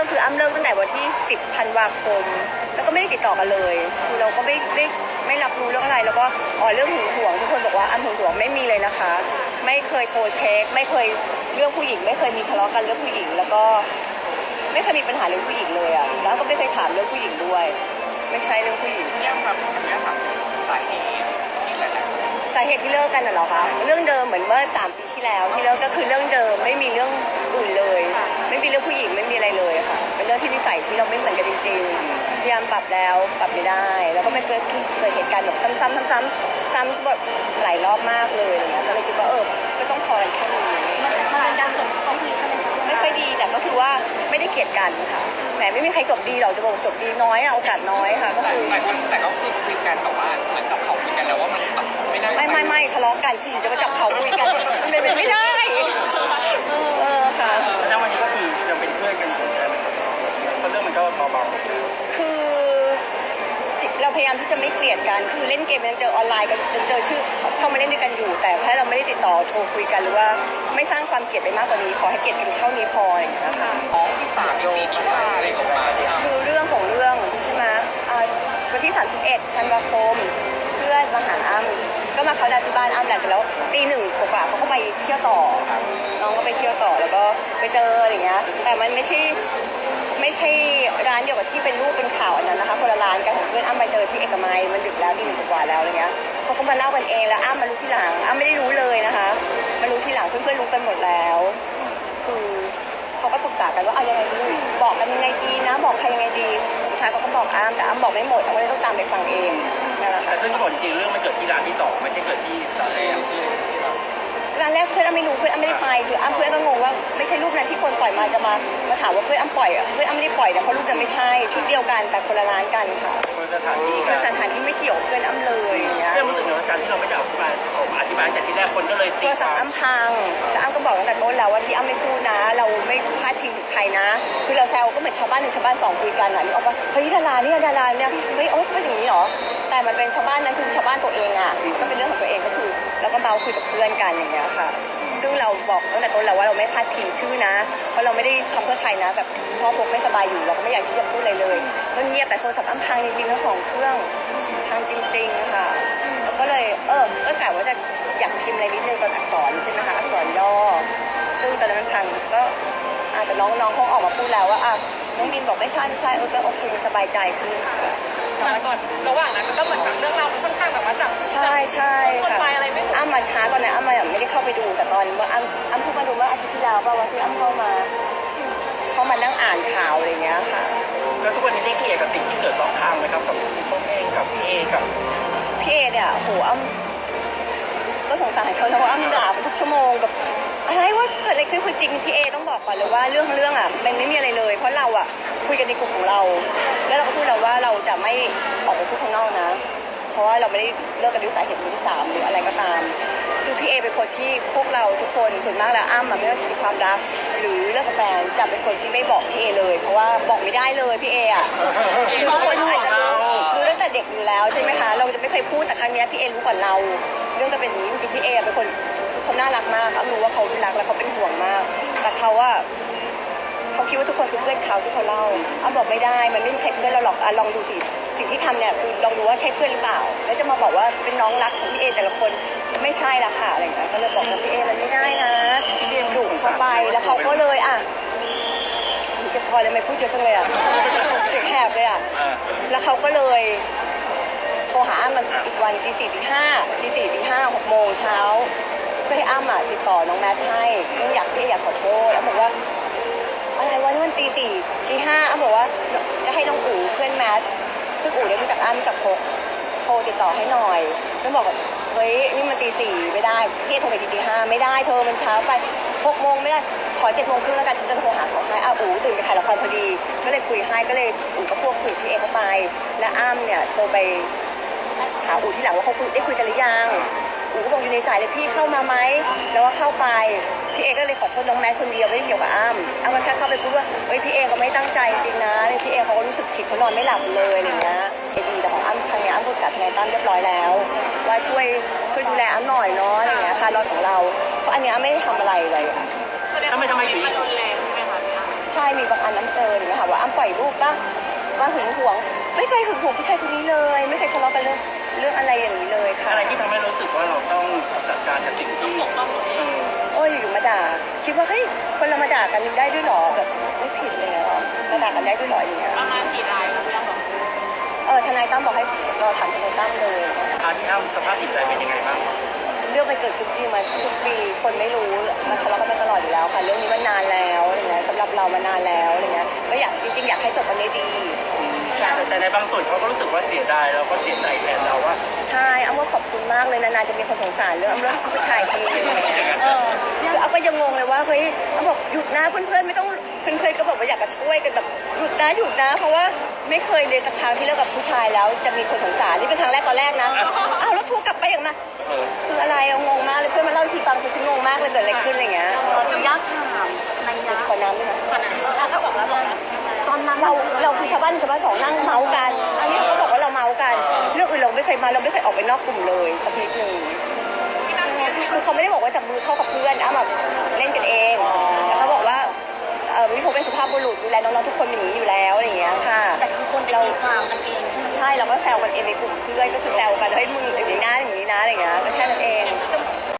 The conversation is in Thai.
ก็คืออ้ำเลิกตั้งแต่วันที่ 10ธันวาคม แล้วก็ไม่ได้ติดต่อกันเลย คือเราก็ไม่ไม่ไม่รับรู้เรื่องอะไร แล้วก็อ๋อเรื่องหึงหวงทุกคนบอกว่าอ้ำหึงหวงไม่มีเลยนะคะ ไม่เคยโทรเช็ค ไม่เคยเรื่องผู้หญิง ไม่เคยมีทะเลาะกันเรื่องผู้หญิง แล้วก็ไม่เคยมีปัญหาเรื่องผู้หญิงเลยอะแล้วก็ไม่เคยถามเรื่องผู้หญิงด้วย ไม่ใช่เรื่องผู้หญิง เนี่ยครับผมเนี่ยครับสาเหตุที่หลายๆคนสาเหตุที่เลิกกันน่ะเหรอคะ เรื่องเดิมเหมือนเมื่อสามปีที่แล้วที่เลิกก็คือเรื่องเดิมไม่มีเรื่อง อื่นเลย ไม่มีเรื่องผู้หญิงไม่มีอะไรเลยค่ะ เป็นเรื่องที่นิสัยที่เราไม่เหมือนกันจริงๆ พยายามปรับแล้วปรับไม่ได้ แล้วก็ไม่เคยเกิดเหตุการณ์แบบซ้ำๆซ้ำๆซ้ำแบบหลายรอบมากเลยอะไรเงี้ยก็เลยคิดว่าเออ ก็ต้องพอกันแค่นี้มันเป็นการจบต้องดีใช่ไหมคะไม่ค่อยดีแต่ก็คือว่าไม่ได้เกลียดกันค่ะ แหมไม่มีใครจบดีหรอกจะบอกจบดีน้อยอะโอกาสน้อยค่ะก็แต่คือ แต่ก็แต่ก็คือคุยกันแต่ว่าเหมือนกับเขาคุยกันแล้วว่ามันแบบ ไม่น่าไม่ไม่ไม่ทะเลาะกันสิจะมาจับเขาคุยกันมันเป็นไปไม่ได้เออค่ะ แล้ววันนี้ก็คือยังเป็นเพื่อนกันอยู่ใช่ไหมครับเพราะเรื่องมันก็เบาคือเราพยายามที่จะไม่เกลียดกัน คือเล่นเกมยังเจอออนไลน์กันจนเจอชื่อเข้ามาเล่นด้วยกันอยู่ แต่แค่เราไม่ได้ติดต่อโทรคุยกันหรือว่าไม่สร้างความเกลียดไปมากกว่านี้ ขอให้เกลียดกันเท่านี้พออย่างเงี้ยค่ะท้องที่สามที่สี่ที่ห้าอะไรออกมาเนี่ยคือเรื่องของเรื่องใช่ไหมอ่าวันที่ 31 ธันวาคม เพื่อนมาหาอ้ำ ก็มาเขาดาวน์ที่บ้านอ้ำแหละเสร็จแล้วตีหนึ่งกว่าๆเขาก็ไปเที่ยวต่อน้องก็ไปเที่ยวต่อแล้วก็ไปเจออะไรอย่างเงี้ยแต่มันไม่ใช่ไม่ใช่ร้านเดียวกับที่เป็นรูปเป็นข่าวอันนั้นนะคะคนละร้านกันของเพื่อนอ้ำไปเจอที่เอกมัยมันดึกแล้วที่หนึ่งกว่าแล้วอะไรเงี้ยเขาก็มาเล่ากันเองแล้วอ้ำมารู้ทีหลังอ้ำไม่ได้รู้เลยนะคะมารู้ทีหลังเพื่อนๆรู้กันหมดแล้ว คือเขาก็ปรึกษากันว่าเอายังไงดีบอกกันยังไงดีนะบอกใครยังไงดีสุดท้ายเขาก็บอกอ้ำแต่อ้ำบอกไม่หมดอ้ำก็เลยต้องตามไปฟังเอง แต่ซึ่งผลจริงเรื่องมันเกิดที่ร้านที่สองไม่ใช่เกิดที่ตอนแรก ร้านแรกเพื่อนอ้ำไม่รู้เพื่อนอ้ำไม่ได้ไปคืออ้ำเพื่อนก็งงว่าไม่ใช่รูปนั้นที่คนปล่อยมาจะมามาถามว่าเพื่อนอ้ำปล่อยอะเพื่อนอ้ำไม่ได้ปล่อยนะเพราะรูปนั้นไม่ใช่ชุดเดียวกันแต่คนละร้านกันค่ะคนสถานที่คืกัอนสถานที่ไม่เกี่ยวกับเพื่อนอ้ำเลยอย่างเงี้ย เรื่องรู้สึกในการที่เราไม่ได้อธิบายออกมาอธิบายตั้งแต่ที่แรกคนก็เลยโทตีรคศัพวามท์อ้ำพังแต่อ้ำก็บอกตั้งแต่ต้นแล้วว่าที่อ้ำไม่พูดนะ เราไม่พลาดพิงถึงใครนะ คือเราแซวก็เหมือนชาวบ้านหนึ่งชาวบ้านสองคุยกันอะนึกออกว่าเฮ้ยดาราเนี่ยดาราเนี่ยเฮ้ยโอ๊ยเป็นอย่างนี้เหรอแต่มันเป็นชาวบ้านนั้นคือชาวบ้านตัวเองอะก็เป็นเรื่องของตัวเองก็คือ แล้วก็เมาคุยกับเพื่อนกันอย่างเงี้ยค่ะ ซึ่งเราบอกตั้งแต่ต้นแล้วว่าเราไม่พลาดพิงชื่อนะ เพราะเราไม่ได้ทำเพื่อใครนะ แบบพ่อพกไม่สบายอยู่เราก็ไม่อยากที่จะพูดอะไรเลยก็เงียบแต่โทรศัพท์อ้ำพังจริงๆทั้งสองเครื่องพังจริง ๆ ค่ะแล้วก็เลยเออก็กะว่าจะอยากพิมพ์อะไรนิดนึงตอนอักษรใช่ไหมคะอักษรย่อ ซึ่งตอนนั้นมันพังก็อาจจะน้องน้องเขาออกมาพูดแล้วว่าอะน้องบินบอกไม่ใช่ไม่ใช่เออก็โอเคสบายใจขึ้นค่ะ แต่ก่อนระหว่างนั้นก็เหมือนแบบเรื่องราวมันค่อนข้างแบบว่าจับใช่ใช่คนค่ะไปอะไรไม่ถูกอ้ำมาช้าตอนนั้นอ้ำมาแบบไม่ได้เข้าไปดูแต่ตอนเมื่ออ้ำอ้ำเพิ่งมาดูเมื่ออาทิตย์ที่แล้วป่ะวันที่อ้ำเข้ามาเข้ามานั่งอ่านข่าวอะไรอย่างเงี้ยค่ะแล้วทุกวันนี้ได้เคลียร์กับสิ่งที่เกิดรอบข้างไหมครับกับพี่ป้องเองกับพี่เอกับพี่เอเนี่ยโหอ้ำก็สงสารเขาแล้วว่าอ้ำด่าทุกชั่วโมงแบบอะไรว่าเกิดอะไรขึ้นคือจริงพี่เอต้อง บอกก่อนเลยว่าเรื่องเรื่องอะมันไม่มีอะไรเลย เพราะเราอะคุยกันในกลุ่มของเรา แล้วเราก็พูดแล้วว่าเราจะไม่ออกไปพูดข้างนอกนะ เพราะว่าเราไม่ได้เลิกกันด้วยสาเหตุมือที่สามหรืออะไรก็ตาม คือพี่เอเป็นคนที่พวกเราทุกคนส่วนมากแล้วอ้ำอะไม่ว่าจะมีความรัก หรือเลิกกับแฟนจะเป็นคนที่ไม่บอกพี่เอเลย เพราะว่าบอกไม่ได้เลยพี่เออะคือทุกคนอาจจะรู้รู้ตั้งแต่เด็กอยู่แล้วใช่ไหมคะเราจะไม่เคยพูดแต่ครั้งนี้พี่เอรู้ก่อนเรา เรื่องก็เป็นอย่างนี้จริงๆพี่เอเป็นคนเขาน่ารักมากอ้ำรู้ว่าเขารักและเขาเป็นห่วงมาก แต่เขาอะเขาคิดว่าทุกคนคือเพื่อนเขาที่เขาเล่าอ้ำบอกไม่ได้มันไม่มีใครเพื่อนเราหรอกอะลองดูสิสิ่งที่ทำเนี่ยคือลองดูว่าใช่เพื่อนหรือเปล่า แล้วจะมาบอกว่าเป็นน้องรักของพี่เอแต่ละคนไม่ใช่ละค่ะอะไรอย่างเงี้ยก็เลยบอกว่าพี่เอมันไม่ได้นะดุเข้าไปแล้วเขาก็เลยอะหนูเจ็บคอเลยไม่พูดเยอะจังเลยอะเสียงแหบเลยอะอ่าแล้วเขาก็เลยโทรหาอ้ำมันอีกวันตีสี่ตีห้าตีสี่ตีห้าหกโมงเช้าเพื่อให้อ้ำอะติดต่อน้องแมทให้เรื่องอยากพี่อยากขอโทษแล้วบอกว่าอะไรวะนี่มันตีสี่ตีห้าอ้ำบอกว่าจะให้น้องอู๋เพื่อนแมทซึ่งอู๋ได้รู้จักอ้ำรู้จักพกโทรติดต่อให้หน่อยซึ่งบอกว่าเฮ้ยนี่มันตีสี่ไม่ได้พี่โทรไปทีตีห้าไม่ได้เธอมันเช้าไปหกโมงไม่ได้ขอเจ็ดโมงครึ่งแล้วกันฉันจะโทรหาเขาให้อาอูตื่นไปถ่ายละครพอดี ก็เลยคุยให้ก็เลยอูก็พวกคุยกับพี่เอเข้าไป และอ้ำเนี่ยโทรไป หาอู๋ที่หลังว่าเขาคุยได้คุยกันหรือยังอู๋ก็บอกอยู่ในสายเลยพี่เข้ามาไหมแล้วก็เข้าไปพี่เอก็เลยขอโทษน้องแมทคนเดียวไม่ได้เกี่ยวกับอ้ำอ้ำก็แค่เข้าไปพูดว่าเฮ้ยพี่เอเขาไม่ตั้งใจจริงๆนะพี่เอเขาก็รู้สึกผิดเขานอนไม่หลับเลยอะไรเงี้ยเอดีแต่ของอ้ำทางเนี้ยอ้ำปรึกษาทนายตั้มเรียบร้อยแล้ว ว่าช่วยช่วยดูแลอ้ำหน่อยเนาะอะไรเงี้ยค่ะรถของเราเพราะอันเนี้ยอ้ำไม่ได้ทำอะไรเลยอะทำไมทำไมอยู่ดีมันรุนแรงใช่ไหมคะใช่มีบางอันน้ำเจออะไรเงี้ย ว่าอ้ำปล่อยรูปป่ะว่าหึงหวง ไม่เคยหึงหวงผู้ชายคนนี้เลย ไม่เคยทะเลาะกันเรื่องเรื่องอะไรอย่างนี้เลยค่ะอะไรที่ทำให้รู้สึกว่าเราต้องจัดการกับสิ่งที่เออโอ้ยอยู่ๆมาด่า คิดว่าเฮ้ยคนเรามาด่ากันได้ด้วยเหรอแบบไม่ผิดเลยเหรอมาด่ากันได้ด้วยเหรออย่างเงี้ยประมาณกี่รายครับพี่อ้ำบอกเออทนายตั้มบอกให้รอถามทนายตั้มเลยอาที่อ้ำสภาพจิตใจเป็นยังไงบ้าง เรื่องมันเกิดขึ้นจริงมาทุกปีคนไม่รู้มันทะเลาะกันมาตลอดอยู่แล้วค่ะ เรื่องนี้มันนานแล้วอะไรเงี้ยสำหรับเรามานานแล้วอะไรเงี้ยก็อยากจริงๆ อยากให้จบวันนี้ดีแต่แต่ในบางส่วนเขาก็รู้สึกว่าเสียดายแล้วก็เสียใจแทนเราว่าใช่อ้ำก็ขอบคุณมากเลยนานๆจะมีคนสงสารเรื่องอ้ำเรื่องผู้ชายทีนึงเออคืออ้ำก็ยังงงเลยว่าเฮ้ยอ้ำบอกหยุดนะเพื่อนๆไม่ต้อง เพื่อนๆก็บอกว่าอยากจะช่วยกันแบบหยุดนะหยุดนะ เพราะว่าไม่เคยเลยสักครั้งที่เลิกกับผู้ชายแล้วจะมีคนสงสารนี่เป็นครั้งแรกตอนแรกนะอ้าวแล้วทัวร์กลับไปอย่างมาเออคืออะไรเอางงมากเลยเพื่อนมาเล่าให้พี่ฟังคือฉันงงมากเลยเกิดอะไรขึ้นอะไรเงี้ยยากถามในนะขอน้ำด้วยนะถ้าบอกแล้วบอกนะตอนนั้นเราเราคือชาวบ้านชาวบ้านสองนั่งเมาส์กัน อันนี้เขาบอกว่าเราเมาส์กันเรื่องอื่นเราไม่เคยมาเราไม่เคยออกไปนอกกลุ่มเลยสักนิดหนึ่งคือเขาไม่ได้บอกว่าจับมือเข้ากับเพื่อนอ้าแบบเล่นกันเอง บุรุษดูแลน้องๆทุกคนเป็นอย่างนี้อยู่แล้วอะไรอย่างเงี้ยค่ะ แต่คือคนเราความกันเองใช่ไหมใช่เราก็แซวกันเองในกลุ่มเพื่อนก็คือแซวกันเฮ้ยมึงอย่างนี้นะอย่างนี้นะอะไรอย่างเงี้ยก็แค่นั้นเอง